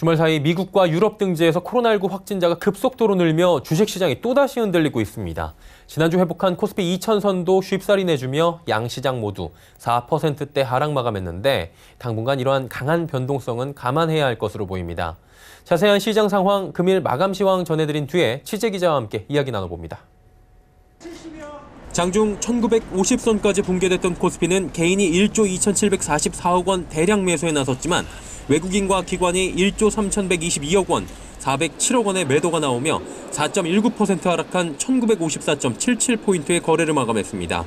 주말 사이 미국과 유럽 등지에서 코로나19 확진자가 급속도로 늘며 주식시장이 또다시 흔들리고 있습니다. 지난주 회복한 코스피 2000선도 쉽사리 내주며 양시장 모두 4%대 하락 마감했는데 당분간 이러한 강한 변동성은 감안해야 할 것으로 보입니다. 자세한 시장 상황 금일 마감 시황 전해드린 뒤에 취재 기자와 함께 이야기 나눠봅니다. 장중 1950선까지 붕괴됐던 코스피는 개인이 1조 2744억 원 대량 매수에 나섰지만 외국인과 기관이 1조 3122억 원, 407억 원의 매도가 나오며 4.19% 하락한 1954.77포인트의 거래를 마감했습니다.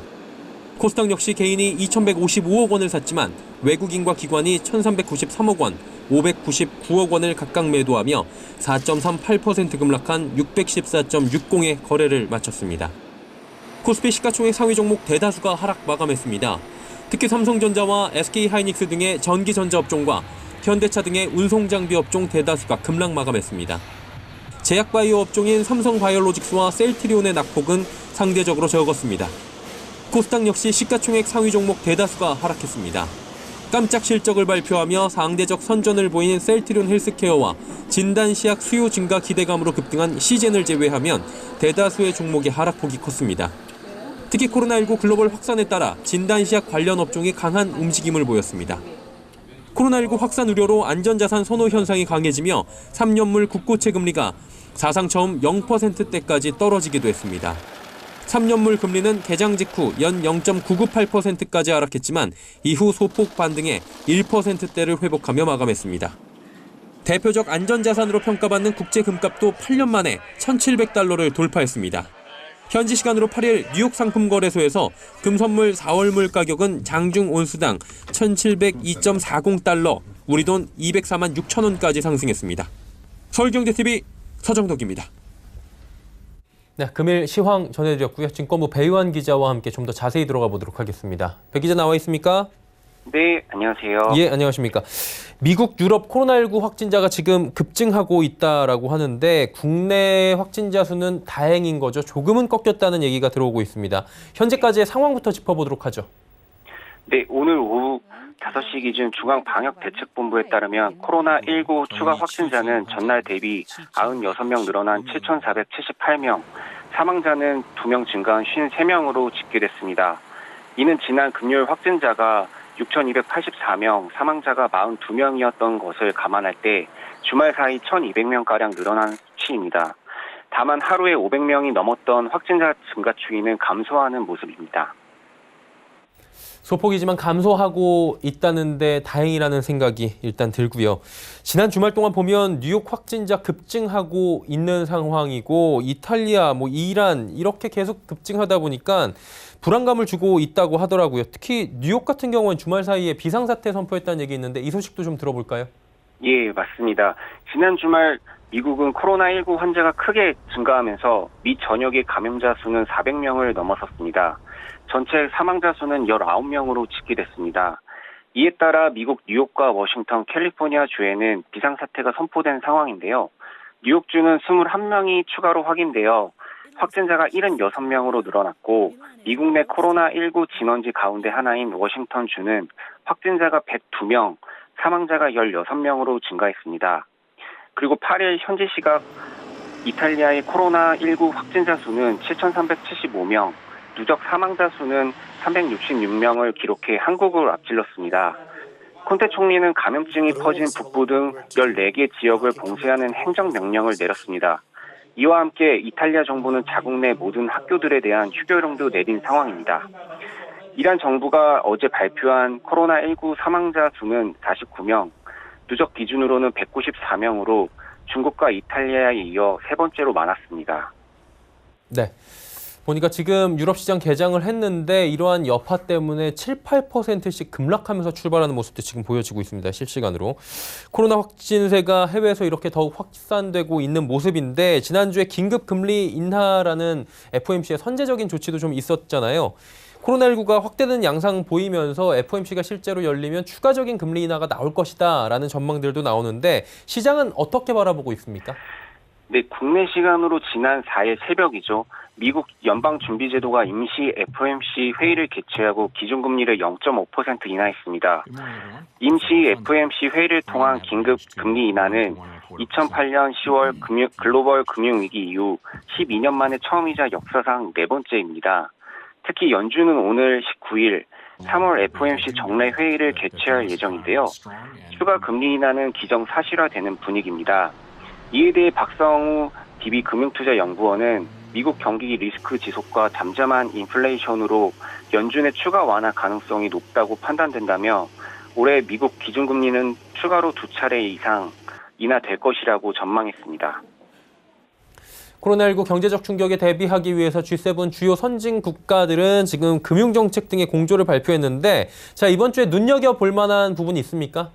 코스닥 역시 개인이 2155억 원을 샀지만 외국인과 기관이 1393억 원, 599억 원을 각각 매도하며 4.38% 급락한 614.60의 거래를 마쳤습니다. 코스피 시가총액 상위 종목 대다수가 하락 마감했습니다. 특히 삼성전자와 SK하이닉스 등의 전기전자 업종과 현대차 등의 운송 장비 업종 대다수가 급락 마감했습니다. 제약바이오 업종인 삼성바이오로직스와 셀트리온의 낙폭은 상대적으로 적었습니다. 코스닥 역시 시가총액 상위 종목 대다수가 하락했습니다. 깜짝 실적을 발표하며 상대적 선전을 보인 셀트리온 헬스케어와 진단시약 수요 증가 기대감으로 급등한 시젠을 제외하면 대다수의 종목의 하락폭이 컸습니다. 특히 코로나19 글로벌 확산에 따라 진단시약 관련 업종이 강한 움직임을 보였습니다. 코로나19 확산 우려로 안전자산 선호 현상이 강해지며 3년물 국고채 금리가 사상 처음 0%대까지 떨어지기도 했습니다. 3년물 금리는 개장 직후 연 0.998%까지 하락했지만 이후 소폭 반등해 1%대를 회복하며 마감했습니다. 대표적 안전자산으로 평가받는 국제 금값도 8년 만에 1,700달러를 돌파했습니다. 현지 시간으로 8일 뉴욕 상품 거래소에서 금 선물 4월물 가격은 장중 온수당 1,702.40달러, 우리 돈 204만 6천 원까지 상승했습니다. 서울경제TV 서정덕입니다. 네, 금일 시황 전해드렸고요. 진권부 배유한 기자와 함께 좀 더 자세히 들어가 보도록 하겠습니다. 배 기자 나와 있습니까? 네, 안녕하세요. 예, 안녕하십니까. 미국, 유럽 코로나19 확진자가 지금 급증하고 있다라고 하는데 국내 확진자 수는 다행인 거죠. 조금은 꺾였다는 얘기가 들어오고 있습니다. 현재까지의 상황부터 짚어보도록 하죠. 네, 오늘 오후 5시 기준 중앙방역대책본부에 따르면 코로나19 추가 확진자는 전날 대비 96명 늘어난 7,478명, 사망자는 2명 증가한 53명으로 집계됐습니다. 이는 지난 금요일 확진자가 6,284명, 사망자가 42명이었던 것을 감안할 때 주말 사이 1,200명가량 늘어난 수치입니다. 다만 하루에 500명이 넘었던 확진자 증가 추이는 감소하는 모습입니다. 소폭이지만 감소하고 있다는데 다행이라는 생각이 일단 들고요. 지난 주말 동안 보면 뉴욕 확진자 급증하고 있는 상황이고 이탈리아, 뭐 이란 이렇게 계속 급증하다 보니까 불안감을 주고 있다고 하더라고요. 특히 뉴욕 같은 경우는 주말 사이에 비상사태 선포했다는 얘기 있는데 이 소식도 좀 들어볼까요? 예, 맞습니다. 지난 주말 미국은 코로나19 환자가 크게 증가하면서 미 전역의 감염자 수는 400명을 넘어섰습니다. 전체 사망자 수는 19명으로 집계됐습니다. 이에 따라 미국 뉴욕과 워싱턴, 캘리포니아 주에는 비상사태가 선포된 상황인데요. 뉴욕주는 21명이 추가로 확인되어 확진자가 76명으로 늘어났고 미국 내 코로나19 진원지 가운데 하나인 워싱턴주는 확진자가 102명, 사망자가 16명으로 증가했습니다. 그리고 8일 현지 시각 이탈리아의 코로나19 확진자 수는 7,375명, 누적 사망자 수는 366명을 기록해 한국을 앞질렀습니다. 콘테 총리는 감염증이 퍼진 북부 등 14개 지역을 봉쇄하는 행정명령을 내렸습니다. 이와 함께 이탈리아 정부는 자국 내 모든 학교들에 대한 휴교령도 내린 상황입니다. 이란 정부가 어제 발표한 코로나19 사망자 수는 49명, 누적 기준으로는 194명으로 중국과 이탈리아에 이어 세 번째로 많았습니다. 네. 보니까 지금 유럽 시장 개장을 했는데 이러한 여파 때문에 7, 8%씩 급락하면서 출발하는 모습도 지금 보여지고 있습니다. 실시간으로. 코로나 확진세가 해외에서 이렇게 더욱 확산되고 있는 모습인데 지난주에 긴급 금리 인하라는 FOMC의 선제적인 조치도 좀 있었잖아요. 코로나19가 확대된 양상 보이면서 FOMC가 실제로 열리면 추가적인 금리 인하가 나올 것이다라는 전망들도 나오는데 시장은 어떻게 바라보고 있습니까? 네, 국내 시간으로 지난 4일 새벽이죠. 미국 연방준비제도가 임시 FOMC 회의를 개최하고 기준금리를 0.5% 인하했습니다. 임시 FOMC 회의를 통한 긴급 금리 인하는 2008년 10월 금융, 글로벌 금융위기 이후 12년 만에 처음이자 역사상 네 번째입니다. 특히 연준은 오늘 19일 3월 FOMC 정례 회의를 개최할 예정인데요. 추가 금리 인하는 기정 사실화되는 분위기입니다. 이에 대해 박성우 DB 금융투자연구원은 미국 경기 리스크 지속과 잠잠한 인플레이션으로 연준의 추가 완화 가능성이 높다고 판단된다며 올해 미국 기준금리는 추가로 두 차례 이상 인하될 것이라고 전망했습니다. 코로나19 경제적 충격에 대비하기 위해서 G7 주요 선진 국가들은 지금 금융정책 등의 공조를 발표했는데 자 이번 주에 눈여겨볼 만한 부분이 있습니까?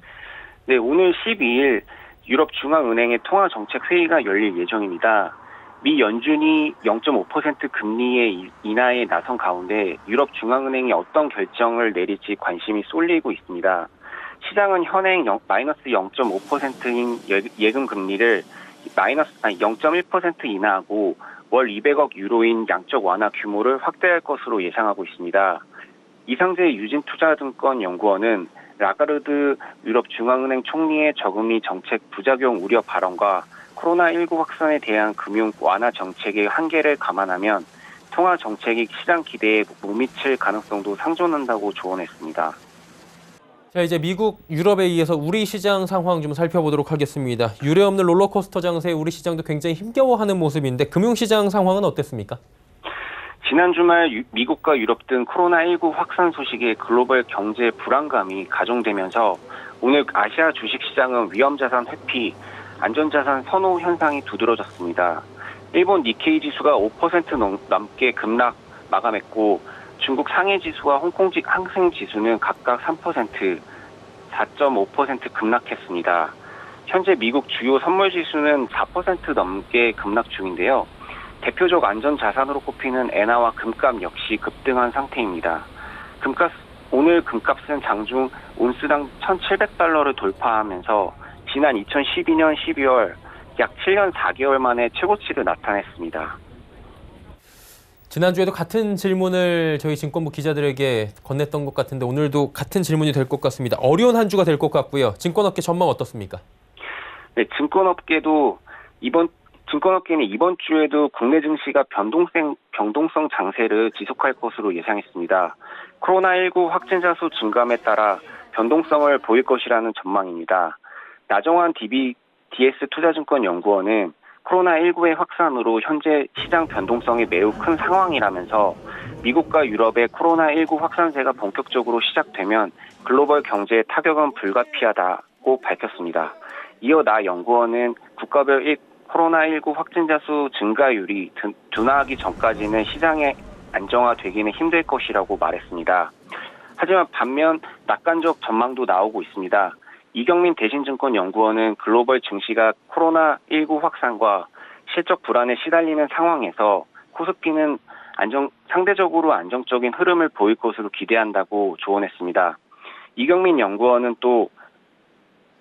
네, 오늘 12일 유럽 중앙은행의 통화 정책 회의가 열릴 예정입니다. 미 연준이 0.5% 금리의 인하에 나선 가운데 유럽 중앙은행이 어떤 결정을 내릴지 관심이 쏠리고 있습니다. 시장은 현행 영- 마이너스 0.5%인 예금 금리를 마이너스 아니 0.1% 인하하고 월 200억 유로인 양적 완화 규모를 확대할 것으로 예상하고 있습니다. 이상재 유진투자증권 연구원은 라가르드 유럽 중앙은행 총리의 저금리 정책 부작용 우려 발언과 코로나19 확산에 대한 금융 완화 정책의 한계를 감안하면 통화 정책이 시장 기대에 못 미칠 가능성도 상존한다고 조언했습니다. 자 이제 미국, 유럽에 의해서 우리 시장 상황 좀 살펴보도록 하겠습니다. 유례 없는 롤러코스터 장세에 우리 시장도 굉장히 힘겨워하는 모습인데 금융시장 상황은 어땠습니까? 지난 주말 유- 미국과 유럽 등 코로나19 확산 소식에 글로벌 경제 불안감이 가중되면서 오늘 아시아 주식시장은 위험자산 회피, 안전자산 선호 현상이 두드러졌습니다. 일본 니케이 지수가 5% 넘- 넘게 급락 마감했고 중국 상해 지수와 홍콩 지 항생 지수는 각각 3%, 4.5% 급락했습니다. 현재 미국 주요 선물 지수는 4% 넘게 급락 중인데요. 대표적 안전 자산으로 꼽히는 엔화와 금값 역시 급등한 상태입니다. 금값 오늘 금값은 장중 온스당 1,700달러를 돌파하면서 지난 2012년 12월 약 7년 4개월 만에 최고치를 나타냈습니다. 지난주에도 같은 질문을 저희 증권부 기자들에게 건넸던 것 같은데 오늘도 같은 질문이 될 것 같습니다. 어려운 한 주가 될 것 같고요. 증권업계 전망 어떻습니까? 네, 증권업계도 이번 증권업계는 이번 주에도 국내 증시가 변동성 변동성 장세를 지속할 것으로 예상했습니다. 코로나19 확진자 수 증감에 따라 변동성을 보일 것이라는 전망입니다. 나정환 DB DS 투자증권 연구원은 코로나19의 확산으로 현재 시장 변동성이 매우 큰 상황이라면서 미국과 유럽의 코로나19 확산세가 본격적으로 시작되면 글로벌 경제에 타격은 불가피하다고 밝혔습니다. 이어 나 연구원은 국가별 일- 코로나19 확진자 수 증가율이 드- 둔화하기 전까지는 시장에 안정화되기는 힘들 것이라고 말했습니다. 하지만 반면 낙관적 전망도 나오고 있습니다. 이경민 대신증권 연구원은 글로벌 증시가 코로나19 확산과 실적 불안에 시달리는 상황에서 코스피는 안정, 상대적으로 안정적인 흐름을 보일 것으로 기대한다고 조언했습니다. 이경민 연구원은 또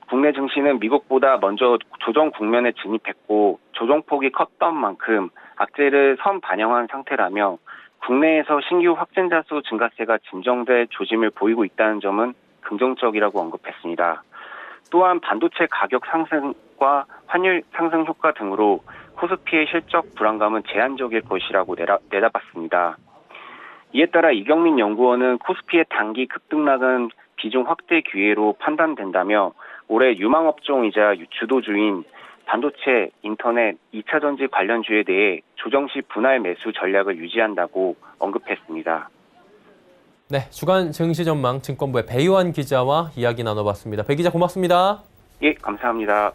국내 증시는 미국보다 먼저 조정 국면에 진입했고 조정폭이 컸던 만큼 악재를 선 반영한 상태라며 국내에서 신규 확진자 수 증가세가 진정될 조짐을 보이고 있다는 점은 긍정적이라고 언급했습니다. 또한 반도체 가격 상승과 환율 상승 효과 등으로 코스피의 실적 불안감은 제한적일 것이라고 내다, 내다봤습니다. 이에 따라 이경민 연구원은 코스피의 단기 급등락은 비중 확대 기회로 판단된다며 올해 유망업종이자 주도주인 반도체, 인터넷, 2차 전지 관련주에 대해 조정 시 분할 매수 전략을 유지한다고 언급했습니다. 네, 주간 증시 전망 증권부의 배요한 기자와 이야기 나눠봤습니다. 배 기자 고맙습니다. 예, 감사합니다.